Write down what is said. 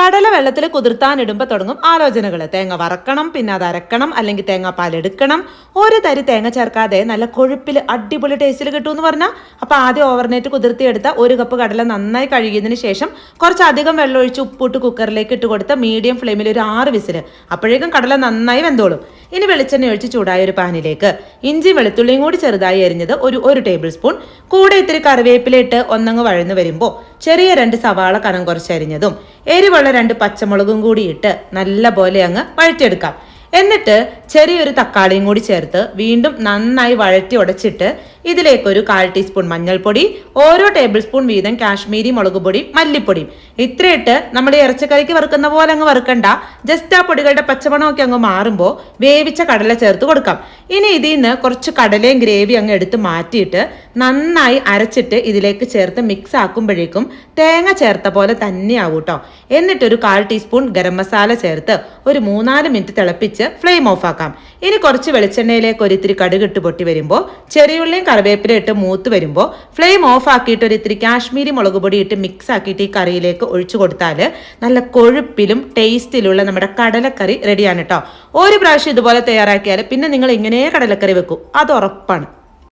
കടല വെള്ളത്തിൽ കുതിർത്താനിടുമ്പോൾ തുടങ്ങും. ആലോചനകൾ തേങ്ങ വറക്കണം പിന്നെ അത് അരക്കണം അല്ലെങ്കിൽ തേങ്ങ പാലെടുക്കണം ഒരു തരി തേങ്ങ ചേർക്കാതെ നല്ല കൊഴുപ്പിൽ അടിപൊളി ടേസ്റ്റിൽ കിട്ടുമെന്ന് പറഞ്ഞാൽ അപ്പോൾ ആദ്യം ഓവർനൈറ്റ് കുതിർത്തിയെടുത്ത ഒരു കപ്പ് കടല നന്നായി കഴുകിയതിന് ശേഷം കുറച്ചധികം വെള്ളം ഒഴിച്ച് ഉപ്പിട്ട് കുക്കറിലേക്ക് ഇട്ട് കൊടുത്ത മീഡിയം ഫ്ലെയിമിൽ ഒരു ആറ് വിസിൽ അപ്പോഴേക്കും കടല നന്നായി വെന്തോളും. ഇനി വെളിച്ചെണ്ണ ഒഴിച്ച് ചൂടായ ഒരു പാനിലേക്ക് ഇഞ്ചി വെളുത്തുള്ളിയും കൂടി ചെറുതായി അരിഞ്ഞത് ഒരു ഒരു ടേബിൾ സ്പൂൺ കൂടെ ഇത്തിരി കറിവേപ്പില ഇട്ട് ഒന്നങ്ങ് വഴന്നു വരുമ്പോൾ ചെറിയ രണ്ട് സവാള കനം കുറച്ചരിഞ്ഞതും എരിവുള്ള രണ്ട് പച്ചമുളകും കൂടി ഇട്ട് നല്ല പോലെ അങ്ങ് വഴറ്റിയെടുക്കാം. എന്നിട്ട് ചെറിയൊരു തക്കാളിയും കൂടി ചേർത്ത് വീണ്ടും നന്നായി വഴറ്റി ഉടച്ചിട്ട് ഇതിലേക്കൊരു കാൽ ടീസ്പൂൺ മഞ്ഞൾപ്പൊടി ഓരോ ടേബിൾ സ്പൂൺ വീതം കാശ്മീരി മുളക് പൊടി മല്ലിപ്പൊടിയും ഇത്രയിട്ട് നമ്മൾ ഇറച്ചിക്കറിക്ക് വറുക്കുന്ന പോലെ അങ്ങ് വറുക്കണ്ട. ജസ്റ്റ് ആ പൊടികളുടെ പച്ചമണമൊക്കെ അങ്ങ് മാറുമ്പോൾ വേവിച്ച കടല ചേർത്ത് കൊടുക്കാം. ഇനി ഇതിൽ നിന്ന് കുറച്ച് കടലയും ഗ്രേവി അങ്ങ് എടുത്ത് മാറ്റിയിട്ട് നന്നായി അരച്ചിട്ട് ഇതിലേക്ക് ചേർത്ത് മിക്സ് ആക്കുമ്പോഴേക്കും തേങ്ങ ചേർത്ത പോലെ തന്നെയാവും കേട്ടോ എന്നിട്ടൊരു കാൽ ടീസ്പൂൺ ഗരം മസാല ചേർത്ത് ഒരു മൂന്നാൽ മിനിറ്റ് തിളപ്പിച്ച് ഫ്ലെയിം ഓഫ് ആക്കാം. ഇനി കുറച്ച് വെളിച്ചെണ്ണയിലേക്ക് ഒരു ഇത്തിരി കടുകിട്ട് പൊട്ടി വരുമ്പോൾ ചെറിയുള്ളിയും കറിവേപ്പില ഇട്ട് മൂത്ത് വരുമ്പോൾ ഫ്ലെയിം ഓഫ് ആക്കിയിട്ട് ഒരു ഇത്തിരി കാശ്മീരി മുളക് പൊടി ഇട്ട് മിക്സ് ആക്കിയിട്ട് ഈ കറിയിലേക്ക് ഒഴിച്ചു കൊടുത്താൽ നല്ല കൊഴുപ്പിലും ടേസ്റ്റിലുള്ള നമ്മുടെ കടലക്കറി റെഡിയാണ് കേട്ടോ ഒരു പ്രാവശ്യം ഇതുപോലെ തയ്യാറാക്കിയാൽ പിന്നെ നിങ്ങൾ ഇങ്ങനെ കടലക്കറി വെക്കും. അത് ഉറപ്പാണ്.